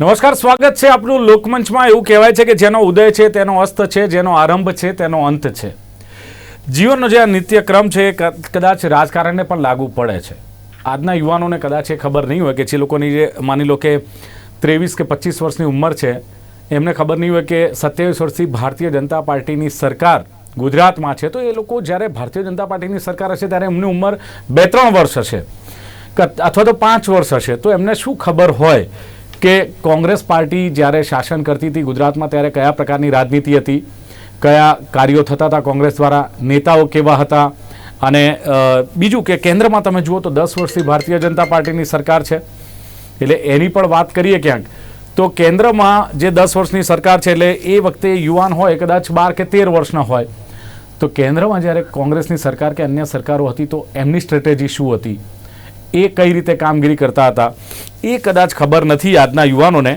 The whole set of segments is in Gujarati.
નમસ્કાર, સ્વાગત છે આપણું લોકમંચમાં. એવું કહેવાય છે કે જેનો ઉદય છે, તેનો અસ્ત છે, જેનો આરંભ છે, તેનો અંત છે. જીવનનો જે આ નિત્યક્રમ છે, એ કદાચ રાજકારણને પણ લાગુ પડે છે. આજના યુવાનોને કદાચ એ ખબર નહીં હોય કે જે લોકોની જે, માની લો કે ત્રેવીસ કે પચીસ વર્ષની ઉંમર છે, એમને ખબર નહીં હોય કે સત્યાવીસ વર્ષથી ભારતીય જનતા પાર્ટીની સરકાર ગુજરાતમાં છે. તો એ લોકો જ્યારે ભારતીય જનતા પાર્ટીની સરકાર હશે, ત્યારે એમની ઉંમર બે ત્રણ વર્ષ હશે. અથવા તો પાંચ વર્ષ હશે. તો એમને શું ખબર હોય? કે કોંગ્રેસ પાર્ટી જ્યારે શાસન કરતી હતી ગુજરાતમાં, ત્યારે કયા પ્રકારની રાજનીતિ હતી? કયા કાર્યો થતા હતા કોંગ્રેસ દ્વારા? નેતાઓ કેવા હતા? અને બીજું કે કેન્દ્રમાં તમે જુઓ તો દસ વર્ષથી ભારતીય જનતા પાર્ટીની સરકાર છે. એટલે એની પણ વાત કરીએ ક્યાંક. તો કેન્દ્રમાં જે દસ વર્ષની સરકાર છે, એટલે એ વખતે યુવાન હોય, કદાચ બાર કે તેર વર્ષના હોય. તો કેન્દ્રમાં જ્યારે કોંગ્રેસની સરકાર કે અન્ય સરકારો હતી, તો એમની સ્ટ્રેટેજી શું હતી? એ કઈ રીતે કામગીરી કરતા હતા, એ કદાચ ખબર નથી આજના યુવાનોને,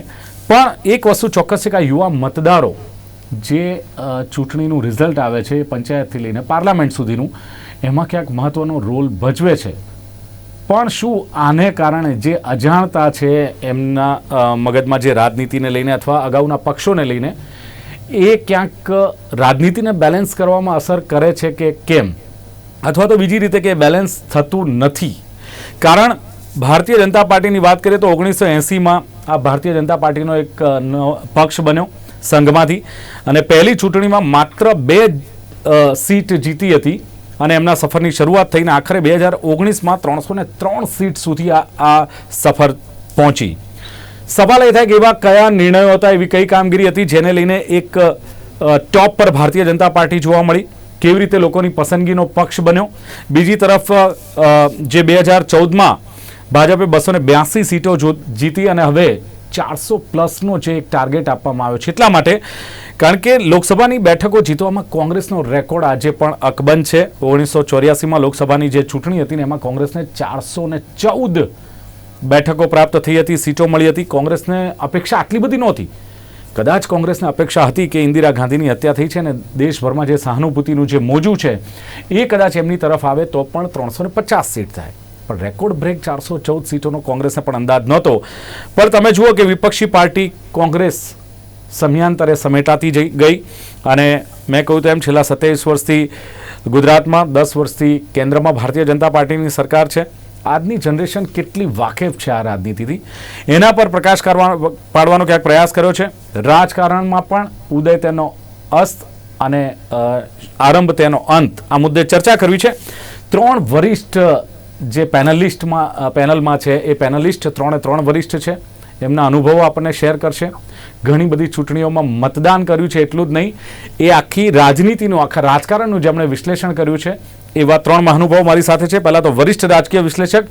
પણ એક વસ્તુ ચોક્કસ છે કે આ યુવા મતદારો જે ચૂંટણીનું રિઝલ્ટ આવે છે પંચાયતથી લઈને પાર્લામેન્ટ સુધીનું, એમાં ક્યાંક મહત્વનો રોલ ભજવે છે. પણ શું આને કારણે જે અજાણતા છે એમના મગજમાં જે રાજનીતિને લઈને અથવા અગાઉના પક્ષોને લઈને, એ ક્યાંક રાજનીતિને બેલેન્સ કરવામાં અસર કરે છે કે કેમ? અથવા તો બીજી રીતે કે બેલેન્સ થતું નથી. કારણ, ભારતીય જનતા પાર્ટીની વાત કરીએ તો ઓગણીસો એંસીમાં આ ભારતીય જનતા પાર્ટીનો એક પક્ષ બન્યો સંઘમાંથી. અને પહેલી ચૂંટણીમાં માત્ર બે સીટ જીતી હતી અને એમના સફરની શરૂઆત થઈને આખરે બે હજાર ઓગણીસમાં ત્રણસો ને ત્રણ સીટ સુધી આ આ સફર પહોંચી. સવાલ એ થાય કે એવા કયા નિર્ણયો હતા, એવી કઈ કામગીરી હતી જેને લઈને એક ટોપ પર ભારતીય જનતા પાર્ટી જોવા મળી. કેવી રીતે લોકોની પસંદગીનો પક્ષ બન્યો? બીજી તરફ જે બે હજાર ચૌદમાં ભાજપે બસો બ્યાસી સીટો જીતી અને હવે ચારસો પ્લસનો જે એક ટાર્ગેટ આપવામાં આવ્યો છે. એટલા માટે કારણ કે લોકસભાની બેઠકો જીતવામાં કોંગ્રેસનો રેકોર્ડ આજે પણ અકબંધ છે. ઓગણીસો ચોર્યાસીમાં લોકસભાની જે ચૂંટણી હતી ને એમાં કોંગ્રેસને ચારસો ચૌદ બેઠકો પ્રાપ્ત થઈ હતી, સીટો મળી હતી. કોંગ્રેસને અપેક્ષા આટલી બધી નહોતી. કદાચ કોંગ્રેસને અપેક્ષા હતી કે ઇન્દિરા ગાંધીની હત્યા થઈ છે અને દેશભરમાં જે સહાનુભૂતિનું જે મોજું છે, એ કદાચ એમની તરફ આવે તો પણ ત્રણસો પચાસ સીટ થાય. પણ રેકોર્ડ બ્રેક ચારસો ચૌદ સીટોનો કોંગ્રેસને પણ અંદાજ નહોતો. પણ તમે જુઓ કે વિપક્ષી પાર્ટી કોંગ્રેસ સમયાંતરે સમેટાતી જઈ ગઈ અને મેં કહ્યું તેમ છેલ્લા સત્યાવીસ વર્ષથી ગુજરાતમાં, દસ વર્ષથી કેન્દ્રમાં ભારતીય જનતા પાર્ટીની સરકાર છે. આજની જનરેશન કેટલી વાકેફ છે આ રાજનીતિથી એના પર પ્રકાશ કરવાનો પાડવાનો ક્યાંક પ્રયાસ કર્યો છે. રાજકારણમાં પણ ઉદય તેનો અસ્ત અને આરંભ તેનો અંત. આ મુદ્દે ચર્ચા કરવી છે. ત્રણ વરિષ્ઠ જે પેનલિસ્ટમાં પેનલમાં છે, એ પેનલિસ્ટ ત્રણે ત્રણ વરિષ્ઠ છે. એમના અનુભવો આપણને શેર કરશે. ઘણી બધી ચૂંટણીઓમાં મતદાન કર્યું છે એટલું જ નહીં. એ આખી રાજનીતિનું, આખા રાજકારણનું જેમણે વિશ્લેષણ કર્યું છે. એવા ત્રણ મહાનુભાવો મારી સાથે છે. પહેલા તો વરિષ્ઠ રાજકીય વિશ્લેષક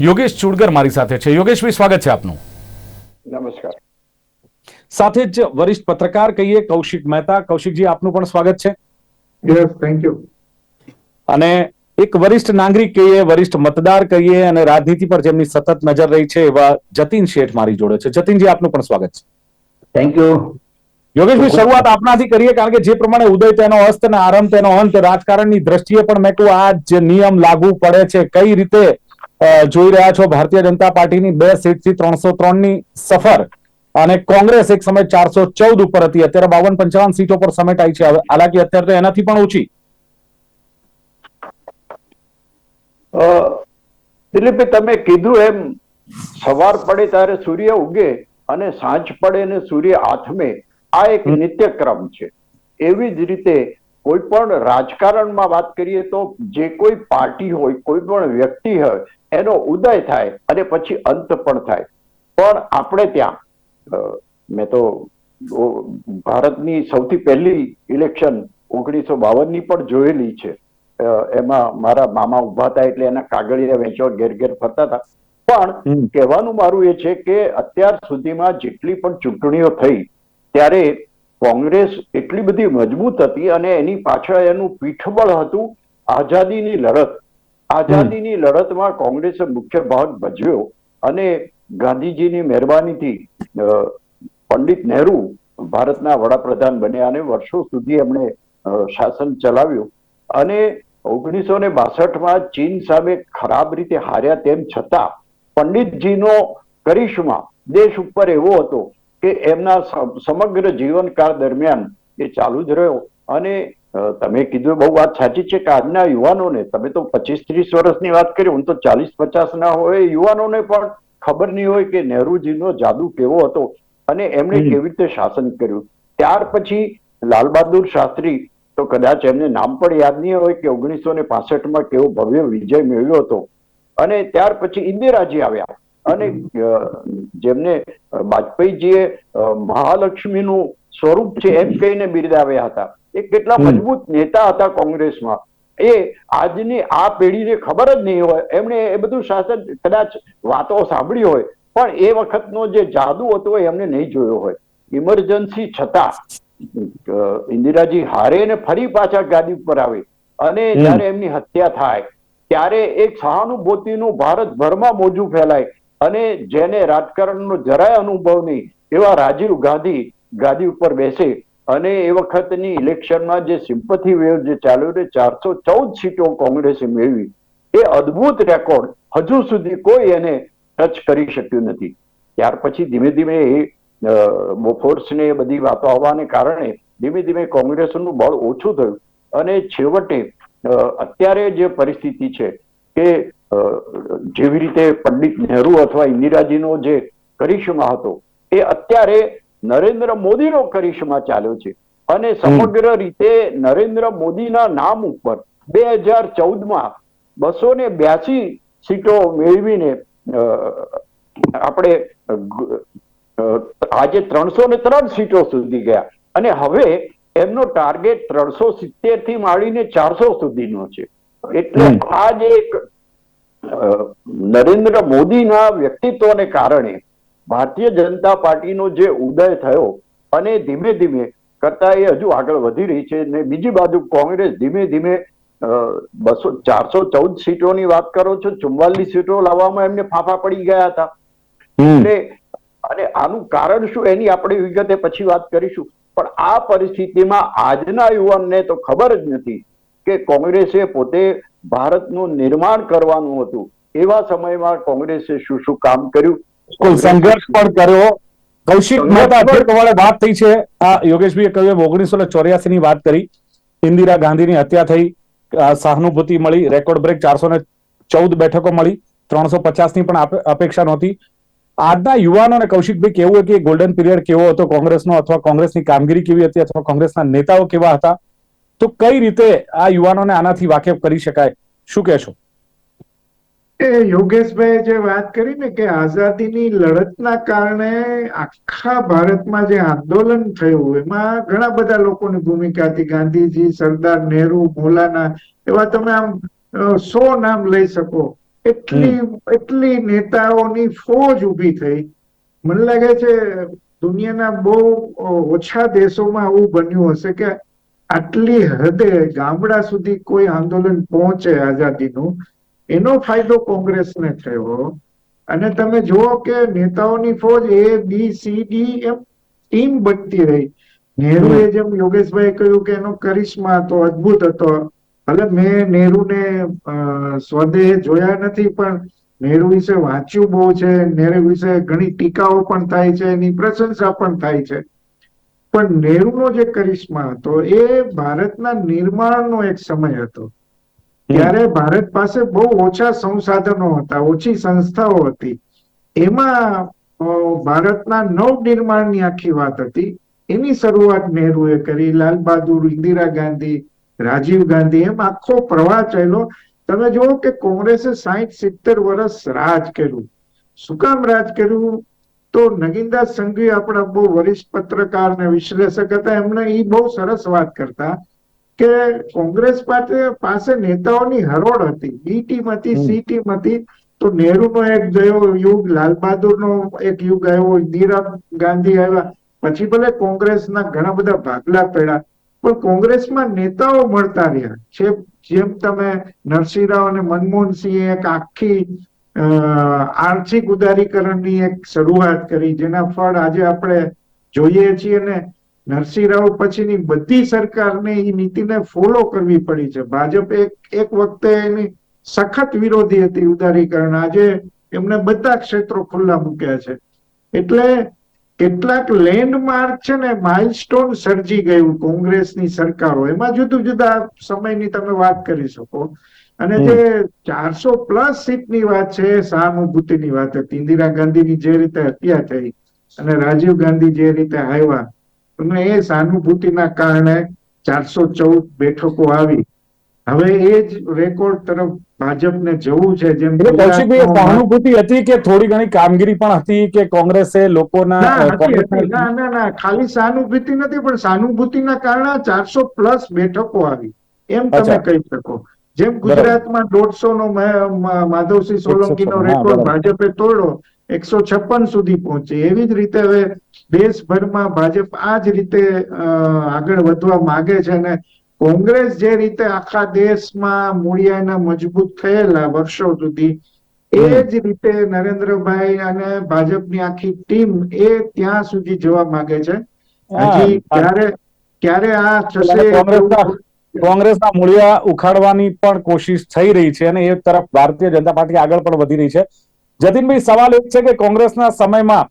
યોગેશ ચુડગર મારી સાથે છે. યોગેશભાઈ સ્વાગત છે આપનું. નમસ્કાર. સાથે જ વરિષ્ઠ પત્રકાર કહીએ કૌશિક મહેતા. કૌશિકજી આપનું પણ સ્વાગત છે. યસ થેન્ક યુ અને એક વરિષ્ઠ નાગરિક કહીએ વરિષ્ઠ મતદાર કહીએ અને રાજનીતિ પર જેમની સતત નજર રહી છે એવા જતીન શેઠ મારી જોડે છે. જતીનજી આપનું પણ સ્વાગત છે. થેન્ક યુ યોગેશભાઈ શરૂઆત આપનાથી કરીએ કારણ કે જે પ્રમાણે ઉદય તેનો અસ્ત અને આરંભ તેનો અંત રાજકારણની દ્રષ્ટિએ પણ મેં કહું આ જે નિયમ લાગુ પડે છે. કઈ રીતે જોઈ રહ્યા છો ભારતીય જનતા પાર્ટીની બે સીટથી ત્રણસો ત્રણની સફર. અને કોંગ્રેસ એક સમય ચારસો ચૌદ ઉપર હતી. અત્યારે બાવન પંચાવન સીટો પર સમેટાઈ છે. હાલાકી અત્યારે તો એનાથી પણ ઓછી. દિલીપભાઈ તમે કીધું એમ સવાર પડે ત્યારે સૂર્ય ઉગે અને સાંજ પડે ને સૂર્ય આથમે. આ એક નિત્યક્રમ છે. એવી જ રીતે કોઈ પણ રાજકારણમાં વાત કરીએ તો જે કોઈ પાર્ટી હોય કોઈ પણ વ્યક્તિ હોય એનો ઉદય થાય અને પછી અંત પણ થાય. પણ આપણે ત્યાં મેં તો ભારતની સૌથી પહેલી ઇલેક્શન ઓગણીસો બાવનની પણ જોયેલી છે. એમાં મારા મામા ઊભા હતા એટલે એના કાગળિયા વેચવા ઘેર ઘેર ફરતા હતા. પણ કહેવાનું મારું એ છે કે અત્યાર સુધીમાં જેટલી પણ ચૂંટણીઓ થઈ ત્યારે કોંગ્રેસ એટલી બધી મજબૂત હતી અને એની પાછળ એનું પીઠબળ હતું આઝાદીની લડત. આઝાદીની લડતમાં કોંગ્રેસે મુખ્ય ભાગ ભજવ્યો અને ગાંધીજીની મહેરબાનીથી પંડિત નહેરુ ભારતના વડાપ્રધાન બન્યા અને વર્ષો સુધી એમણે શાસન ચલાવ્યું. અને ઓગણીસો ને બાસઠમાં ચીન સામે ખરાબ રીતે હાર્યા તેમ છતાં પંડિતજીનો કરિશ્મા દેશ ઉપર એવો હતો કે એમના સમગ્ર જીવનકાળ દરમિયાન એ ચાલુ જ રહ્યો. અને તમે કીધું બહુ વાત સાચી છે કે આજના યુવાનોને તમે તો પચીસ ત્રીસ વર્ષની વાત કરી હું તો ચાલીસ પચાસ ના હોય યુવાનોને પણ ખબર નહીં હોય કે નહેરુજીનો જાદુ કેવો હતો અને એમણે કેવી રીતે શાસન કર્યું. ત્યાર પછી લાલ બહાદુર શાસ્ત્રી તો કદાચ એમને નામ પણ યાદ નહીં હોય કે ઓગણીસો ને પાસઠમાં કેવો ભવ્ય વિજય મેળવ્યો હતો. અને ત્યાર પછી ઇન્દિરાજી આવ્યા. અને જેમને વાજપેયીજીએ મહાલક્ષ્મીનું સ્વરૂપ છે એમ કહીને બિરદાવ્યા હતા. એ કેટલા મજબૂત નેતા હતા કોંગ્રેસમાં. એ આજની આ પેઢીને ખબર જ નહીં હોય. એમણે એ બધું શાસન કદાચ વાતો સાંભળી હોય પણ એ વખતનો જે જાદુ હતો એ એમને નહીં જોયો હોય. ઇમરજન્સી છતાં ઇન્દિરાજી હારે ને ફરી પાછા ગાદી ઉપર આવે. અને. જ્યારે એમની હત્યા થાય ત્યારે એક સહાનુભૂતિનું ભારતભરમાં મોજું ફેલાય. અને જેને રાજકારણનો જરાય અનુભવ નહીં, એવા રાજીવ ગાંધી, ગાદી ઉપર બેસે અને એ વખતની ઇલેક્શનમાં જે સિમ્પથી વેવ જે ચાલ્યો ને ચારસો ચૌદ સીટો કોંગ્રેસે મેળવી, એ અદ્ભુત રેકોર્ડ હજુ સુધી કોઈ એને ટચ કરી શક્યું નથી. ત્યાર પછી ધીમે ધીમે એ બોફોર્સને એ બધી વાતો આવવાને કારણે ધીમે ધીમે કોંગ્રેસનું બળ ઓછું થયું અને છેવટે અત્યારે જે પરિસ્થિતિ છે કે જેવી રીતે પંડિત નહેરુ અથવા ઇન્દિરાજીનો જે કરિશ્મા હતો એ અત્યારે નરેન્દ્ર મોદીનો કરિશ્મા ચાલ્યો છે. અને સમગ્ર રીતે નરેન્દ્ર મોદીના નામ ઉપર બે હજાર ચૌદમાં બસો ને બ્યાસી સીટો મેળવીને આપણે આજે ત્રણસો ને ત્રણ સીટો સુધી ગયા. અને હવે એમનો ટાર્ગેટ ત્રણસો સિત્તેરથી માંડીને ચારસો સુધીનો છે. એટલે આ જે એક નરેન્દ્ર મોદીના વ્યક્તિત્વને કારણે ભારતીય જનતા પાર્ટીનો જે ઉદય થયો અને ધીમે ધીમે કરતા એ હજુ આગળ વધી રહી છે ને બીજી બાજુ કોંગ્રેસ ધીમે ધીમે બસો ચારસો ચૌદ સીટોની વાત કરો છો ચુમ્વાલીસ સીટો લાવવામાં એમને ફાફા પડી ગયા હતા. એટલે અને આનું કારણ શું એની આપણે વિગતે પછી વાત કરીશું. પણ આ પરિસ્થિતિમાં આજના યુવાનને તો ખબર જ નથી કે કોંગ્રેસે પોતે ભારતનું નિર્માણ કરવાનું હતું. એવા સમયમાં કોંગ્રેસે શું શું કામ કર્યું? સંઘર્ષ પણ કર્યો. કૌશિક મહેતા વાત થઈ છે. આ યોગેશભાઈએ કહ્યું એમ ઓગણીસો ને ચોર્યાસી ની વાત કરી. ઇન્દિરા ગાંધીની હત્યા થઈ. સહાનુભૂતિ મળી. રેકોર્ડ બ્રેક ચારસો ને ચૌદ બેઠકો મળી. ત્રણસો પચાસની પણ અપેક્ષા નહોતી. આજના યુવાનોને કૌશિકભાઈ કેવું હોય કે ગોલ્ડન પીરિયડ કેવો હતો? કોંગ્રેસનો અથવા કોંગ્રેસની કામગીરી કેવી હતી? અથવા કોંગ્રેસના નેતાઓ કેવા હતા? તો કઈ રીતે આ યુવાનોને આનાથી વાકેફ કરી શકાય? શું કહેશો? એ યોગેશભાઈ જે વાત કરી ને કે આઝાદીની લડતના કારણે આખા ભારતમાં જે આંદોલન થયું એમાં ઘણા બધા લોકોની ભૂમિકા હતી. ગાંધીજી સરદાર નહેરુ મોલાના એવા તમે આમ સો નામ લઈ શકો. એટલી એટલી નેતાઓની ફોજ ઊભી થઈ. મને લાગે છે દુનિયાના બહુ ઓછા દેશોમાં આવું બન્યું હશે કે આટલી હદે ગામડા સુધી કોઈ આંદોલન પહોંચે આઝાદીનું એનો ફાયદો કોંગ્રેસને થયો. અને તમે જુઓ કે નેતાઓની ફોજ એ બી સી ડી એમ ટીમ બનતી રહી. નહેરુએ જેમ યોગેશભાઈ કહ્યું કે એનો કરિશ્મા હતો અદ્ભુત હતો. ભલે મેં નહેરુને સ્વદેહ જોયા નથી પણ નહેરુ વિશે વાંચ્યું બહુ છે. નહેરુ વિશે ઘણી ટીકાઓ પણ થાય છે. એની પ્રશંસા પણ થાય છે. પણ નેહરુનો જે કરિશ્મા હતો એ ભારતના નિર્માણનો એક સમય હતો. ત્યારે ભારત પાસે બહુ ઓછા સંસાધનો હતા ઓછી સંસ્થાઓ હતી. એમાં ભારતના નવ નિર્માણની આખી વાત હતી. એની શરૂઆત નહેરુએ કરી લાલ બહાદુર ઇન્દિરા ગાંધી રાજીવ ગાંધી એમ આખો પ્રવાહ ચાલ્યો. તમે જુઓ કે કોંગ્રેસે સાહીઠ સિત્તેર વર્ષ રાજ કર્યું. શું કામ રાજ કર્યું? તો નગીનદાસ સંઘવી આપણા બહુ વરિષ્ઠ પત્રકાર ને વિશ્લેષક હતા. એમણે એ બહુ સરસ વાત કરતા કે કોંગ્રેસ પાસે પાસે નેતાઓની હરોળ હતી. બી ટીમ હતી, સી ટીમ હતી. તો નહેરુનો એક ગયો યુગ લાલ બહાદુરનો એક યુગ આવ્યો, ઇન્દિરા ગાંધી આવ્યા. પછી ભલે કોંગ્રેસના ઘણા બધા ભાગલા પડ્યા, પણ કોંગ્રેસમાં નેતાઓ મળતા રહ્યા. છે જેમ તમે નરસિંહ રાવ અને મનમોહનસિંહે એક આખી આર્થિક ઉદારીકરણની એક શરૂઆત કરી, જેના ફળ આજે આપણે જોઈએ છીએ ને નરસિંહ રાવ પછીની બધી સરકારને એ નીતિને ફોલો કરવી પડી છે. ભાજપ એક એક વખતે એની સખત વિરોધી હતી ઉદારીકરણ. આજે એમને બધા ક્ષેત્રો ખુલ્લા મૂક્યા છે. એટલે કેટલાક લેન્ડમાર્ક છે ને માઇલસ્ટોન સર્જી ગયું કોંગ્રેસની સરકારો. એમાં જુદા જુદા સમયની તમે વાત કરી શકો. અને જે ચારસો પ્લસ સીટની વાત છે સહાનુભૂતિની વાત હતી. ઇન્દિરા ગાંધીની જે રીતે હત્યા થઈ અને રાજીવ ગાંધી જે રીતે આવ્યા અને એ સહાનુભૂતિના કારણે ચારસો ચૌદ બેઠકો આવી. હવે એ જ રેકોર્ડ તરફ ભાજપને જવું છે જેમ સહાનુભૂતિ હતી કે થોડી ઘણી કામગીરી પણ હતી કે કોંગ્રેસે લોકોના ના હતી, ના ના ના ખાલી સહાનુભૂતિ નથી પણ સહાનુભૂતિના કારણે ચારસો પ્લસ બેઠકો આવી. એમ તમે કહી શકો. જેમ ગુજરાતમાં દોઢસો નો માધવસિંહ સોલંકી નો 156, રેકોર્ડ ભાજપે તોડ્યો એકસો છપ્પન સુધી પહોંચી. એવી જ રીતે હવે દેશભરમાં ભાજપ આ જ રીતે આગળ વધવા માંગે છે અને કોંગ્રેસ જે રીતે આખા દેશમાં મૂળિયાના મજબૂત થયેલા વર્ષો સુધી એ જ રીતે નરેન્દ્રભાઈ અને ભાજપની આખી ટીમ એ ત્યાં સુધી જવા માંગે છે. હજી ક્યારે ક્યારે આ થશે કોંગ્રેસના મૂળિયા ઉખાડવાની પણ કોશિશ થઈ રહી છે અને એ તરફ ભારતીય જનતા પાર્ટી આગળ પણ વધી રહી છે. જતીનભાઈ, સવાલ એ છે કે કોંગ્રેસના સમયમાં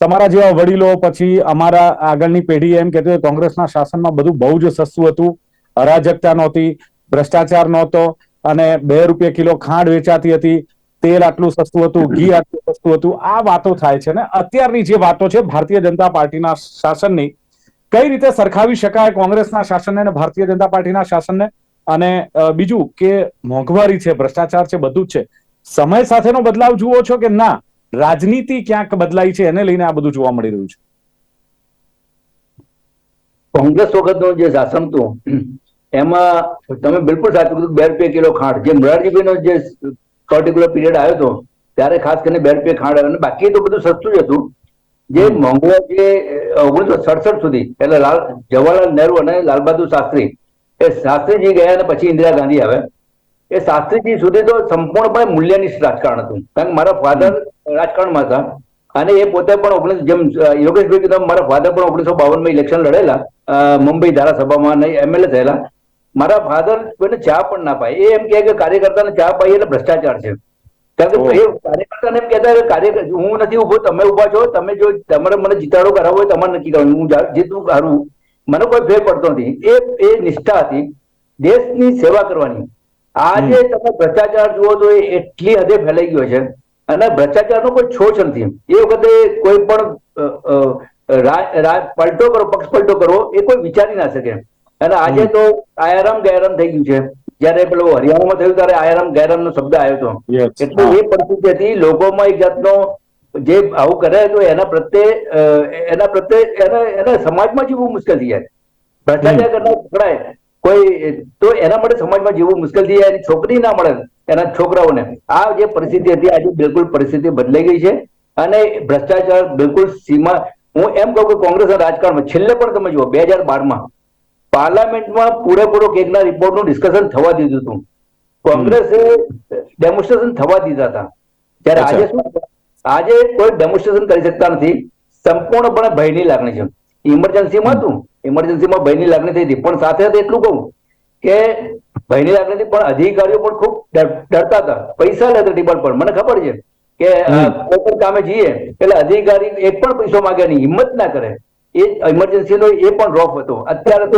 તમારા જેવા વડીલો પછી અમારા આગળની પેઢી એમ કહેતી કોંગ્રેસના શાસનમાં બધું બહુ જ સસ્તું હતું. અરાજકતા નહોતી, ભ્રષ્ટાચાર નહોતો અને બે રૂપિયા કિલો ખાંડ વેચાતી હતી. તેલ આટલું સસ્તું હતું, ઘી આટલું સસ્તું હતું. આ વાતો થાય છે ને અત્યારની જે વાતો છે ભારતીય જનતા પાર્ટીના શાસનની કઈ રીતે સરખાવી શકાય કોંગ્રેસના શાસનને અને ભારતીય જનતા પાર્ટીના શાસનને? અને બીજું કે મોંઘવારી છે, ભ્રષ્ટાચાર છે, બધું જ છે. સમય સાથેનો બદલાવ જુઓ છો કે ના? રાજનીતિ ક્યાંક બદલાઈ છે એને લઈને આ બધું જોવા મળી રહ્યું છે. કોંગ્રેસ વખતનું જે શાસન હતું, એમાં તમે બિલકુલ સાચું કીધું, બે રૂપિયા કિલો ખાંડ. જે મોરારજીભાઈનો જે પર્ટિક્યુલર પીરિયડ આવ્યો હતો, ત્યારે ખાસ કરીને બે રૂપિયા ખાંડ અને બાકી તો બધું સસ્તું જ હતું. જે મોંઘવારી જે ઓગણીસો સડસઠ સુધી, એટલે લાલ, જવાહરલાલ નહેરુ અને લાલબહાદુર શાસ્ત્રી, એ શાસ્ત્રીજી ગયા અને પછી ઇન્દિરા ગાંધી આવે એ શાસ્ત્રીજી સુધી તો સંપૂર્ણપણે મૂલ્યનિષ્ઠ રાજકારણ હતું. કારણ કે મારા ફાધર રાજકારણમાં હતા. અને એ પોતે પણ ઓગણીસ, જેમ યોગેશભાઈ કીધું મારા ફાધર પણ ઓગણીસો બાવનમાં ઇલેક્શન લડેલા મુંબઈ ધારાસભામાં નહીં એમએલએ થયેલા. મારા ફાધર કોઈને ચા પણ ના પાય એ એમ કહે કે કાર્યકર્તાને ચા પાઈ એટલે ભ્રષ્ટાચાર છે. કારણ કે કાર્યકર્તાને એમ કહેતા કાર્ય હું નથી ઊભો તમે ઊભા છો તમે જો તમારે મને જીતાડો કરાવો હોય તમારે નક્કી કરવાનું. હું જા- જીતવું હારું. મને કોઈ ફેર પડતો નથી. એ એ નિષ્ઠા હતી. દેશની સેવા કરવાની. આજે તમે ભ્રષ્ટાચાર જુઓ તો એ એટલી હદે ફેલાઈ ગયો છે. અને ભ્રષ્ટાચારનો કોઈ છોછ નથી. એ વખતે કોઈ પણ પલટો કરો પક્ષ પલટો કરો એ કોઈ વિચારી ના શકે. અને આજે તો આયારામ ગયારામ થઈ ગયું છે. જયારે પેલો હરિયાણામાં થયું ત્યારે આયરામ ગેરામ નો શબ્દ આવ્યો હતો. એટલે એ પરિસ્થિતિ હતી લોકોમાં એક જાતનો જે આવું કરે તો એના પ્રત્યે એના પ્રત્યે એને એને સમાજમાં જીવવું મુશ્કેલ થઈ જાય. ભ્રષ્ટાચાર કરનાર પકડાય. કોઈ તો એના માટે સમાજમાં જીવવું મુશ્કેલ થઈ જાય એની છોકરી ના મળે એના છોકરાઓને. આ જે પરિસ્થિતિ હતી આજે બિલકુલ પરિસ્થિતિ બદલાઈ ગઈ છે. અને ભ્રષ્ટાચાર બિલકુલ સીમા હું એમ કહું કે કોંગ્રેસના રાજકારણમાં છેલ્લે પણ તમે જુઓ બે હજાર બારમાં પાર્લામેન્ટમાં પૂરેપૂરો કેકના રિપોર્ટનું ડિસ્કશન થવા દીધું હતું. કોંગ્રેસે ડેમોન્સ્ટ્રેશન થવા દીધા હતા. ત્યારે આજે શું? આજે કોઈ ડેમોન્સ્ટ્રેશન કરી શકતા નથી. સંપૂર્ણપણે ભયની લાગણી છે. ઇમરજન્સીમાં હતું. ઇમરજન્સીમાં ભયની લાગણી થઈ હતી. પણ સાથે સાથે એટલું કહું કે ભયની લાગણી હતી પણ અધિકારીઓ પણ ખૂબ ડરતા હતા. પૈસા લેતા ટેબલ પર. મને ખબર છે કે કોઈ પણ કામે જઈએ એટલે અધિકારી એક પણ પૈસો માંગે નહીં. હિંમત ના કરે. એ ઇમરજન્સી નો એ પણ રોફ હતો. અત્યારે તો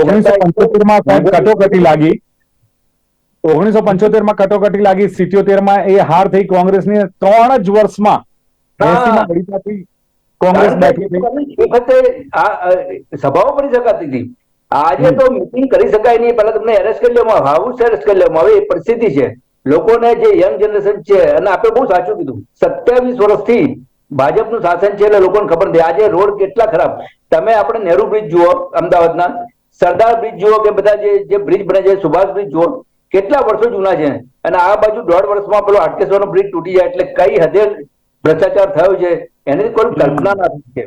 ઓગણીસો પંચોતેરમાં કટોકટી લાગી. ઓગણીસો પંચોતેરમાં કટોકટી લાગી. સિત્યોતેરમાં એ હાર થઈ કોંગ્રેસની ત્રણ જ વર્ષમાં હા. 80 માં બળીતાથી કોંગ્રેસ બેઠી વખતે સભાઓ પડી શકાતી હતી. આજે તો મિટિંગ કરી શકાય નહીં. પહેલા તમને એરેસ્ટ કરી લેવામાં હાઉસ એરેસ્ટ કરી લેવામાં હવે એ પરિસ્થિતિ છે. લોકોને જે યંગ જનરેશન છે અને આપણે બહુ સાચું કીધું. સત્યાવીસ વર્ષથી ભાજપનું શાસન છે એટલે લોકોને ખબર નથી. આજે રોડ કેટલા ખરાબ. તમે આપણે નહેરુ બ્રિજ જુઓ, અમદાવાદના. સરદાર બ્રિજ જુઓ કે બધા જે જે બ્રિજ બને છે, સુભાષ બ્રિજ જુઓ, કેટલા વર્ષો જૂના છે. અને આ બાજુ દોઢ વર્ષમાં પેલો હાટકેશ્વરનો બ્રિજ તૂટી જાય એટલે કઈ હદે ભ્રષ્ટાચાર થયો છે, એની કોઈ કલ્પના ના થઈ છે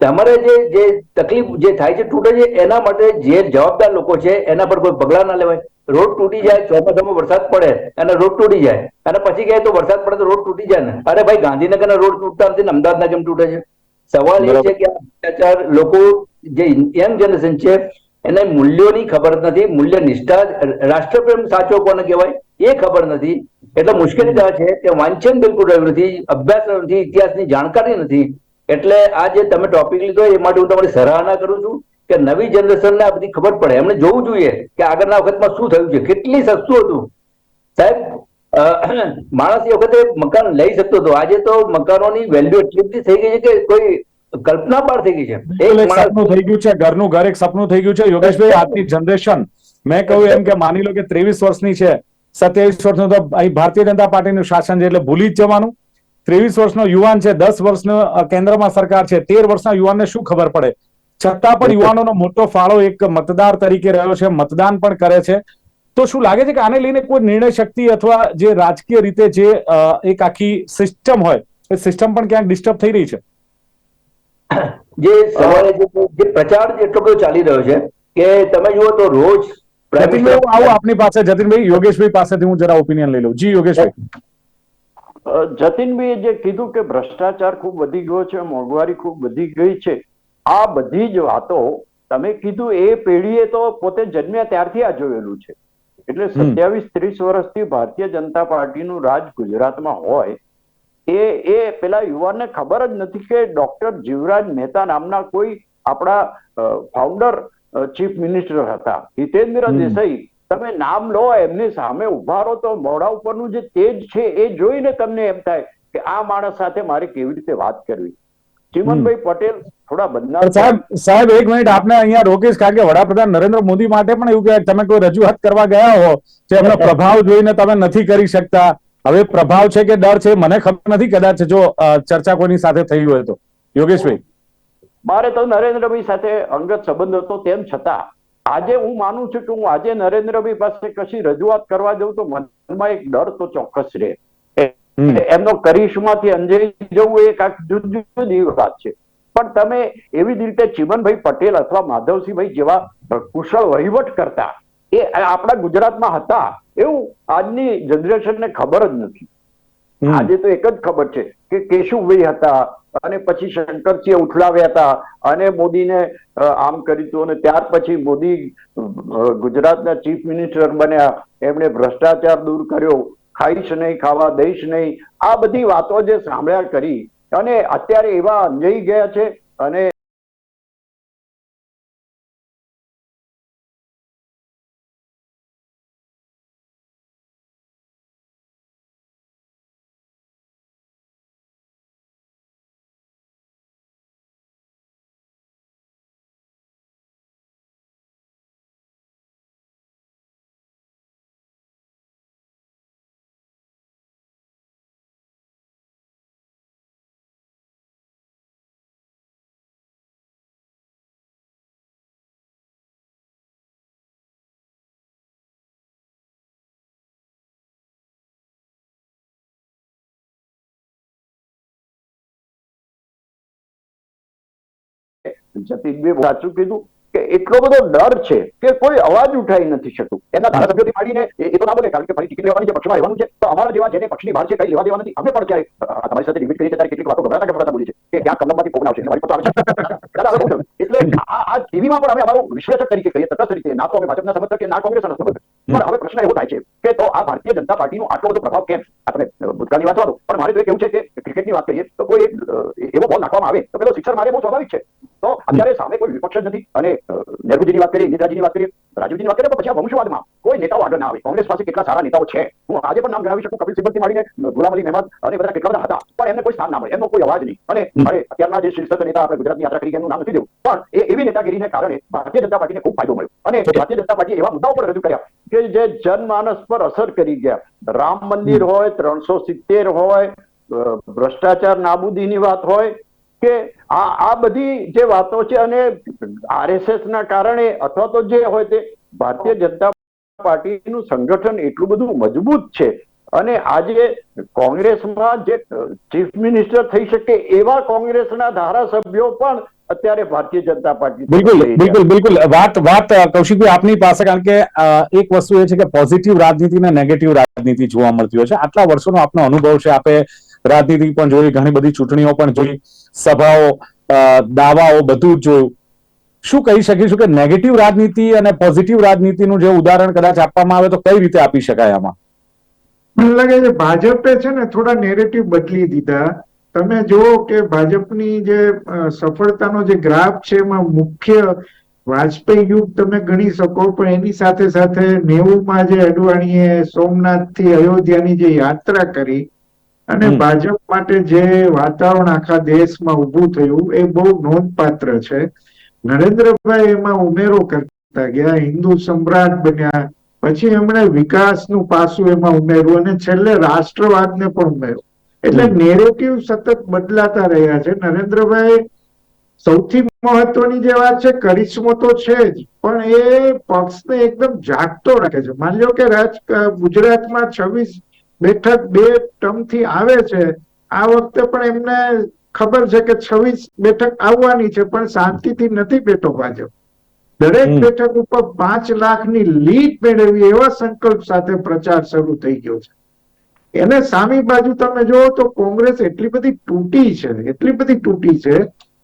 તમારે જે જે તકલીફ જે થાય છે, તૂટે છે, એના માટે જે જવાબદાર લોકો છે, એના પર કોઈ પગલા ના લેવાય. રોડ તૂટી જાય ચોમાસામાં વરસાદ પડે અને રોડ તૂટી જાય. અને પછી કહે તો વરસાદ પડે તો રોડ તૂટી જાય ને. અરે ભાઈ ગાંધીનગરના રોડ તૂટતા નથી અમદાવાદના કેમ તૂટે છે. સવાલ એ છે કે ભ્રષ્ટાચાર લોકો જે યંગ જનરેશન છે એને મૂલ્યોની ખબર નથી મૂલ્ય નિષ્ઠા રાષ્ટ્રપ્રેમ સાચો કોને કહેવાય એ ખબર નથી. એટલે મુશ્કેલી થાય છે કે વાંચન બિલકુલ રહ્યું નથી અભ્યાસ નથી ઇતિહાસની જાણકારી નથી. એટલે આ જે તમે ટોપિક લીધો એ માટે હું તમારી સરાહના કરું છું. કે નવી જનરેશનને આ બધી ખબર પડે. એમને જોવું જોઈએ કે આગળના વખતમાં શું થયું છે કેટલી સસ્તું હતું. સાહેબ માણસ એ વખતે મકાન લઈ શકતો હતો. આજે તો મકાનોની વેલ્યુ એટલી થઈ ગઈ છે કે કોઈ કલ્પના બહાર થઈ ગઈ છે. એક સપનું થઈ ગયું છે ઘરનું ઘર એક સપનું થઈ ગયું છે. યોગેશભાઈ આજની જનરેશન મેં કહ્યું એમ કે માની લો કે ત્રેવીસ વર્ષની છે સત્યાવીસ વર્ષનું તો અહીં ભારતીય જનતા પાર્ટીનું શાસન છે એટલે ભૂલી જ જવાનું. ત્રેવીસ વર્ષનો યુવાન છે દસ વર્ષનો કેન્દ્રમાં સરકાર છે તેર વર્ષના યુવાનને શું ખબર પડે? છતાં પણ યુવાનોનો મોટો ફાળો એક મતદાર તરીકે રહ્યો છે મતદાન પણ કરે છે. તો શું લાગે છે કે આને લઈને કોઈ નિર્ણય શક્તિ અથવા જે રાજકીય રીતે જે એક આખી સિસ્ટમ હોય એ સિસ્ટમ પણ ક્યાંક ડિસ્ટર્બ થઈ રહી છે? જે સવારે જે જે પ્રચાર એટલો બધો ચાલી રહ્યો છે કે તમે જુઓ તો રોજ જતીનભાઈ આવું આપની પાસે જતીનભાઈ યોગેશભાઈ પાસેથી હું જરા ઓપિનિયન લઈ લઉં. જી યોગેશભાઈ. જતીનભાઈએ જે કીધું કે ભ્રષ્ટાચાર ખૂબ વધી ગયો છે મોંઘવારી ખૂબ વધી ગઈ છે આ બધી જ વાતો તમે કીધું એ પેઢીએ તો પોતે જન્મ્યા ત્યારથી આ જોયેલું છે. એટલે સત્યાવીસ ત્રીસ વર્ષથી ભારતીય જનતા પાર્ટીનું રાજ ગુજરાતમાં હોય એ એ પેલા યુવાનને ખબર જ નથી કે ડોક્ટર જીવરાજ મહેતા નામના કોઈ આપણા ફાઉન્ડર ચીફ મિનિસ્ટર હતા. હિતેન્દ્ર દેસાઈ તમે નામ લો એમની સામે ઊભા રહો તો મોઢા ઉપરનું જે તેજ છે એ જોઈને તમને એમ થાય કે આ માણસ સાથે મારે કેવી રીતે વાત કરવી. ચિમનભાઈ પટેલ થોડા બદનામ સાહેબ સાહેબ એક મિનિટ આપને અહીંયા રોકીશ કારણ કે વડાપ્રધાન નરેન્દ્ર મોદી માટે પણ એવું કહેવાય કે તમે કોઈ રજૂઆત કરવા ગયા હો તો એમનો પ્રભાવ જોઈને તમે નથી કરી શકતા. હવે પ્રભાવ છે કે ડર છે મને ખબર નથી કદાચ જો ચર્ચા કોઈની સાથે થઈ હોય તો. યોગેશભાઈ. મારે તો નરેન્દ્રભાઈ સાથે અંગત સંબંધ હતો તેમ છતાં આજે હું માનું છું કે હું આજે નરેન્દ્રભાઈ પાસે કશી રજૂઆત કરવા જઉં તો મનમાં એક ડર તો ચોક્કસ રહે. એમનો કરિશ્માથી અંજલી જવું એ કાંઈક જુદી જુદી વાત છે. પણ તમે એવી જ રીતે ચિમનભાઈ પટેલ અથવા માધવસિંહભાઈ જેવા કુશળ વહીવટ કરતા એ આપણા ગુજરાતમાં હતા એવું આજની જનરેશનને ખબર જ નથી. આજે તો એક જ ખબર છે કે કેશુભાઈ હતા અને પછી શંકરસિંહ ઉઠલાવ્યા હતા અને મોદીને આમ કર્યું હતું અને ત્યાર પછી મોદી ગુજરાતના ચીફ મિનિસ્ટર બન્યા. એમણે ભ્રષ્ટાચાર દૂર કર્યો. ખાઈશ નહીં ખાવા દઈશ નહીં. આ બધી વાતો જે સાંભળ્યા કરી અને અત્યારે એવા અંજાઈ ગયા છે અને સાચું કીધું કે એટલો બધો ડર છે કે કોઈ અવાજ ઉઠાઈ નથી શકતું. એના ધારાસભ્યોથી માંડીને એ તો ના બોલે કારણ કે ફરી ટિકિટ લેવાની છે પક્ષમાં રહેવાનું છે તો અમારા જેવા જેને પક્ષની બહાર છે કઈ લેવા દેવા નથી. અમે પણ ક્યારે અ, તમારી સાથે ડિબેટ કરી છે ત્યારે કેટલીક વાતો ગભરાતા ગભરાતા બોલી છે કે ક્યાં કલમમાંથી કોણ આવશે. મારી પાસે આવે? એટલે આ ટીવીમાં પણ અમે અમારું વિશ્લેષક તરીકે કહીએ તટસ્થ રીતે ના તો અમે ભાજપના સમર્થક કે ના કોંગ્રેસના સમર્થક. પણ હવે પ્રશ્ન એવો થાય છે કે તો આ ભારતીય જનતા પાર્ટીનો આટલો બધો પ્રભાવ કેમ? આપણે ભૂતકાળની વાત વાળો પણ મારે તો એ કેવું છે કે ક્રિકેટની વાત કરીએ તો કોઈ એવો બોલ નાખવામાં આવે તો પેલો સિક્સર મારે બહુ સ્વાભાવિક છે. તો અત્યારે સામે કોઈ વિપક્ષ જ નથી. અને નેહરુજીની વાત કરીએ ઇન્દિરાજીની વાત કરીએ રાજીવજીની વાત કરીએ તો પછી આ વંશવાદમાં કોઈ નેતાઓ આગળ ના આવે. કોંગ્રેસ પાસે કેટલા સારા નેતાઓ છે? હું આજે પણ નામ ગણાવી શકું કપિલ સિબ્બલથી માંડીને ગુલામ અલી મહેમદ અને બધા કેટલા બધા હતા. પણ એમને કોઈ સ્થાન ના મળે એમનો કોઈ અવાજ નહીં. અને મારે અત્યારના જે શીર્ષક નેતા આપણે ગુજરાતની યાત્રા કરી એનું નામ નથી દેવું. પણ એ એવી નેતાગીરીને કારણે ભારતીય જનતા પાર્ટીને ખૂબ ફાયદો મળ્યો. અને ભારતીય જનતા પાર્ટીએ એવા મુદ્દાઓ પણ રજૂ કર્યા. કે જે જનમાનસ પર અસર કરી ગયા. રામ મંદિર હોય ત્રણસો સિત્તેર હોય ભ્રષ્ટાચાર નાબૂદીની વાત હોય કે આ આ બધી જે વાતો છે અને આરએસએસ ના કારણે અથવા તો જે હોય તે ભારતીય જનતા પાર્ટીનું સંગઠન એટલું બધું મજબૂત છે અને આજે કોંગ્રેસમાં જે ચીફ મિનિસ્ટર થઈ શકે એવા કોંગ્રેસના ધારાસભ્યો પણ અત્યારે ભારતીય જનતા પાર્ટી બિલકુલ બિલકુલ બિલકુલ. વાત વાત કૌશિકભાઈ આપની પાસે કારણ કે એક વસ્તુ એ છે કે પોઝિટિવ રાજનીતિ અને નેગેટિવ રાજનીતિ જોવા મળતી હોય છે. આટલા વર્ષોનો આપનો અનુભવ છે. આપે રાજનીતિ પણ જોઈ, ઘણી બધી ચૂંટણીઓ પણ જોઈ, સભાઓ દાવાઓ બધું જ જોયું. શું કહી શકીશું કે નેગેટિવ રાજનીતિ અને પોઝિટિવ રાજનીતિનું જે ઉદાહરણ કદાચ આપવામાં આવે તો કઈ રીતે આપી શકાય આમાં? મને લાગે છે ભાજપે છે ને થોડા નેરેટિવ બદલી દીધા. તમે જુઓ કે ભાજપની જે સફળતાનો જે ગ્રાફ છે એમાં મુખ્ય વાજપેયી યુગ તમે ગણી શકો, પણ એની સાથે સાથે નેવુંમાં જે અડવાણીએ સોમનાથથી અયોધ્યાની જે યાત્રા કરી અને ભાજપ માટે જે વાતાવરણ આખા દેશમાં ઉભું થયું એ બહુ નોંધપાત્ર છે. નરેન્દ્રભાઈ એમાં ઉમેરો કરતા ગયા હિન્દુ સમ્રાટ બન્યા પછી એમણે વિકાસનું પાસું એમાં ઉમેર્યું અને છેલ્લે રાષ્ટ્રવાદને પણ ઉમેર્યું. એટલે. નેરેટિવ સતત બદલાતા રહ્યા છે. નરેન્દ્રભાઈ સૌથી મહત્વની જે વાત છે કરિશ્મો તો છે જ પણ એ પક્ષને એકદમ જાગતો રાખે છે. માની લો કે રાજ ગુજરાતમાં છવ્વીસ બેઠક બે ટર્મથી આવે છે. આ વખતે પણ એમને ખબર છે કે છવ્વીસ બેઠક આવવાની છે પણ શાંતિથી નથી બેઠો ભાજપ. દરેક બેઠક ઉપર પાંચ લાખની લીડ મેળવી એવા સંકલ્પ સાથે પ્રચાર શરૂ થઈ ગયો છે. એને સામી બાજુ તમે જુઓ તો કોંગ્રેસ એટલી બધી તૂટી છે એટલી બધી તૂટી છે.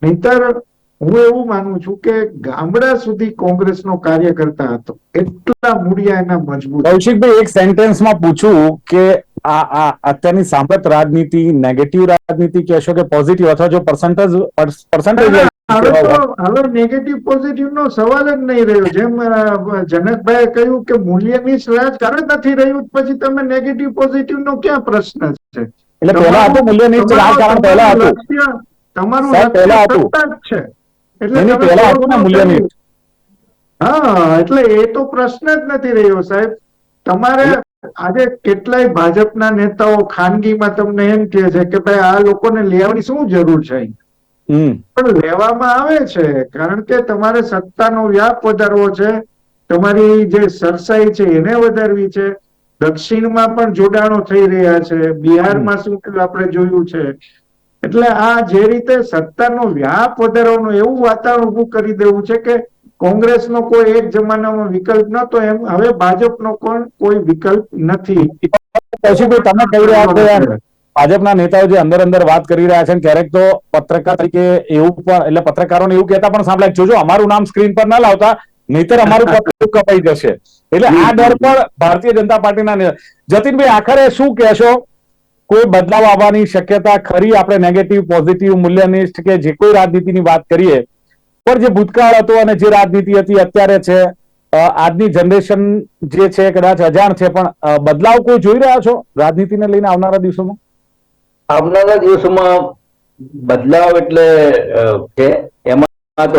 નહીતર હું એવું માનું છું કે ગામડા સુધી કોંગ્રેસનો કાર્યકર્તા હતો. એટલા મૂળિયા એના મજબૂત. કૌશિકભાઈ એક સેન્ટેન્સમાં પૂછું કે આ આ અત્યારની સાંપ્રત રાજનીતિ નેગેટિવ રાજનીતિ કહેશો કે પોઝિટિવ અથવા જો પર્સન્ટેજ પર્સન્ટેજ હવે નેગેટિવ પોઝિટિવ નો સવાલ જ નહીં રહ્યો. જેમ જનકભાઈ કહ્યું કે મૂલ્યની રાજકારણ નથી રહ્યું પછી તમે નેગેટિવ પોઝિટિવ નો ક્યાં પ્રશ્ન છે? એટલે પહેલા હતું મૂલ્યનિષ્ઠ રાજકારણ પહેલા તમારું હતું. તમારું પહેલા હતું. છે. એટલે પહેલા હતું ને થોડું હા એટલે એ તો પ્રશ્ન જ નથી રહ્યો સાહેબ. તમારે આજે કેટલાય ભાજપના નેતાઓ ખાનગીમાં તમને એમ કહે છે કે ભાઈ આ લોકોને લેવાની શું જરૂર છે પણ લેવામાં આવે છે કારણ કે તમારે સત્તાનો વ્યાપ વધારવો છે તમારી જે સરસાઈ છે એને વધારવી છે. દક્ષિણમાં પણ જોડાણો થઈ રહ્યા છે બિહારમાં શું આપણે જોયું છે. એટલે આ જે રીતે સત્તાનો વ્યાપ વધારવાનું એવું વાતાવરણ ઊભું કરી દેવું છે કે કોંગ્રેસનો કોઈ એક જમાનામાં વિકલ્પ નતો, એમ હવે ભાજપનો પણ કોઈ વિકલ્પ નથી. કૌશિકભાઈ તમે કહી રહ્યા છો ભાજપના નેતાઓ જે અંદર અંદર વાત કરી રહ્યા છે ક્યારેક તો પત્રકાર તરીકે એવું પણ, એટલે પત્રકારોને એવું કહેતા પણ સાંભળ્યા જોજો, અમારું નામ સ્ક્રીન પર ના લાવતા, નહીતર અમારું પત્ર કપાઈ જશે. એટલે આ ડર પણ ભારતીય જનતા પાર્ટીના જતીનભાઈ, આખરે શું કહેશો? કોઈ બદલાવ આવવાની શક્યતા ખરી? આપણે નેગેટિવ પોઝિટિવ મૂલ્યનિષ્ઠ કે જે કોઈ રાજનીતિની વાત કરીએ પણ જે ભૂતકાળ હતો અને જે રાજનીતિ હતી અત્યારે છે આજની જનરેશન જે છે કદાચ અજાણ છે પણ બદલાવ કોઈ જોઈ રહ્યા છો રાજનીતિને લઈને આવનારા દિવસોમાં? આવનારા દિવસોમાં બદલાવ એટલે છે. એમાં તો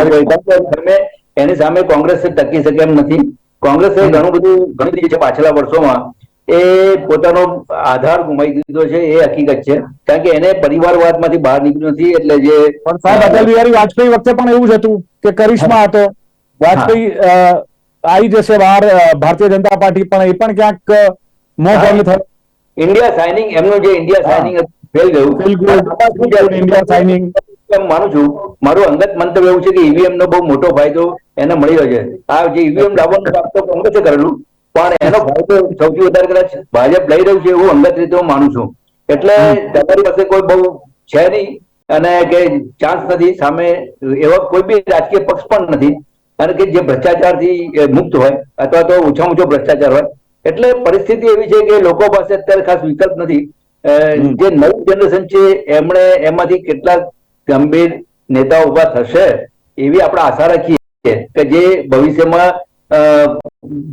એની સામે કોંગ્રેસ ટકી શકે એમ નથી. કોંગ્રેસે ઘણું બધું ઘણી બધી છે પાછલા વર્ષોમાં એ પોતાનો આધાર ગુમાવી દીધો છે એ હકીકત છે. કારણ કે એને પરિવારવાદમાંથી બહાર નીકળ્યું નથી એટલે જે પણ સાહેબ અટલ બિહારી વાજપેયી વખતે પણ એવું જ હતું કે કરિશ્મા હતો. વાજપેયી આવી જશે બહાર ભારતીય જનતા પાર્ટી પણ એ પણ ક્યાંક મો ભંગ થયો. ઇન્ડિયા સાઇનિંગ એમનું જે ઇન્ડિયા સાઇનિંગ ફેલ ગયું. ફેલ ગયું. ઇન્ડિયા. એમ માનું છું મારું અંગત મંતવ્ય એવું છે કે ઈવીએમ નો બહુ મોટો ફાયદો એને મળી રહ્યો છે. આ જે ઈવીએમ લાવવાનું કામ તો કોંગ્રેસે કરેલું. પણ એનો ફાયદો સૌથી વધારે કદાચ ભાજપ લઈ રહ્યું છે એવું અંગત રીતે હું માનું છું. એટલે તમારી પાસે કોઈ બહુ છે નહીં અને કે ચાન્સ નથી. સામે એવા કોઈ બી રાજકીય પક્ષ પણ નથી. કારણ કે જે ભ્રષ્ટાચારથી મુક્ત હોય અથવા તો ઓછામાં ઓછો ભ્રષ્ટાચાર હોય. એટલે પરિસ્થિતિ એવી છે કે લોકો પાસે અત્યારે ખાસ વિકલ્પ નથી. જે નવું જનરેશન છે એમણે એમાંથી કેટલાક ગંભીર નેતાઓ ઊભા થશે એવી આપણે આશા રાખીએ કે જે ભવિષ્યમાં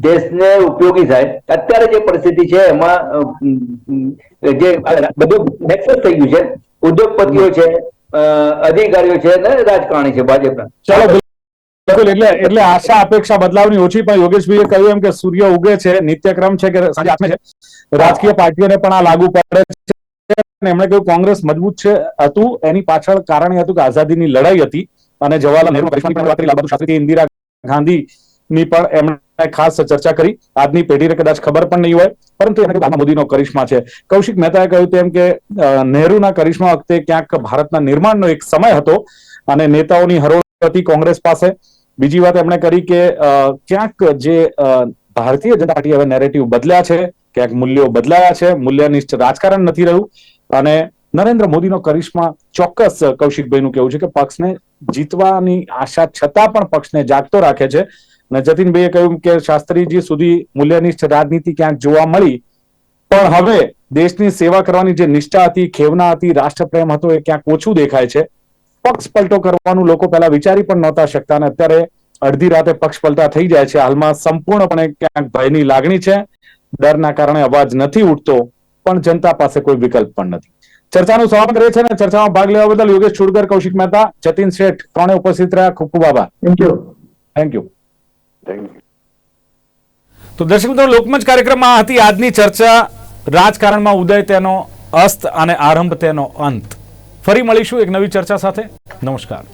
દેશને ઉપયોગી થાય. અત્યારે જે પરિસ્થિતિ છે, એમાં જે બધું થઈ ગયું છે. ઉદ્યોગપતિઓ છે અધિકારીઓ છે અને રાજકારણી છે, ભાજપના. ચાલો બિલકુલ, એટલે એટલે આશા, અપેક્ષા બદલાવની ઓછી, પણ યોગેશભાઈએ કહ્યું એમ કે સૂર્ય ઉગે છે, નિત્યક્રમ છે કે સાંજે આથમે છે. રાજકીય પાર્ટીઓને પણ આ લાગુ પડે છે. એમણે કહ્યું, કોંગ્રેસ મજબૂત છે, હતું, એની પાછળ કારણ એ હતું કે આઝાદીની લડાઈ હતી. અને જવાહરલાલ નહેરુ ઇન્દિરા પણ ગાંધીની પણ એમણે ખાસ ચર્ચા કરી. આજની પેઢીને કદાચ ખબર પણ નહીં હોય, પરંતુ એને મોદીનો કરિશ્મા છે. કૌશિક મહેતાએ કહ્યું તેમ કે નહેરુના કરિશ્મા વખતે ક્યાંક ભારતના નિર્માણનો એક સમય હતો અને નેતાઓની હરોળ હતી કોંગ્રેસ પાસે. બીજી વાત એમણે કરી કે ક્યાંક જે ભારતીય જનતા પાર્ટી હવે નેરેટિવ બદલ્યા છે, ક્યાંક મૂલ્યો બદલાયા છે, મૂલ્યનિષ્ઠ રાજકારણ નથી રહ્યું. અને નરેન્દ્ર મોદીનો કરિશ્મા ચોક્કસ કૌશિકભાઈનું કેવું છે કે પક્ષને જીતવાની આશા છતાં પણ પક્ષને જાગતો રાખે છે. જતીનભાઈએ કહ્યું કે શાસ્ત્રીજી સુધી મૂલ્યનિષ્ઠ રાજનીતિ ક્યાંક જોવા મળી. પણ હવે દેશની સેવા કરવાની જે નિષ્ઠા હતી ખેવના હતી રાષ્ટ્રપ્રેમ હતો એ ક્યાંક ઓછું દેખાય છે. પક્ષ પલટો કરવાનું લોકો પહેલા વિચારી પણ નહોતા શકતા અને અત્યારે અડધી રાતે પક્ષ પલટા થઈ જાય છે. હાલમાં સંપૂર્ણપણે ક્યાંક ભયની લાગણી છે. ડરના કારણે અવાજ નથી ઉઠતો પણ જનતા પાસે કોઈ વિકલ્પ પણ નથી. ચર્ચાનું સમાપન રહે છે અને ચર્ચામાં ભાગ લેવા બદલ યોગેશ છુડગર કૌશિક મહેતા જતીન શેઠ ત્રણે ઉપસ્થિત રહ્યા. ખૂબ ખૂબ આભાર. થેન્ક યુ થેન્ક યુ તો દર્શક મિત્રો, લોકમંચ કાર્યક્રમમાં હતી આજની ચર્ચા. રાજકારણમાં ઉદય તેનો અસ્ત અને આરંભ તેનો અંત. ફરી મળીશું એક નવી ચર્ચા સાથે. નમસ્કાર.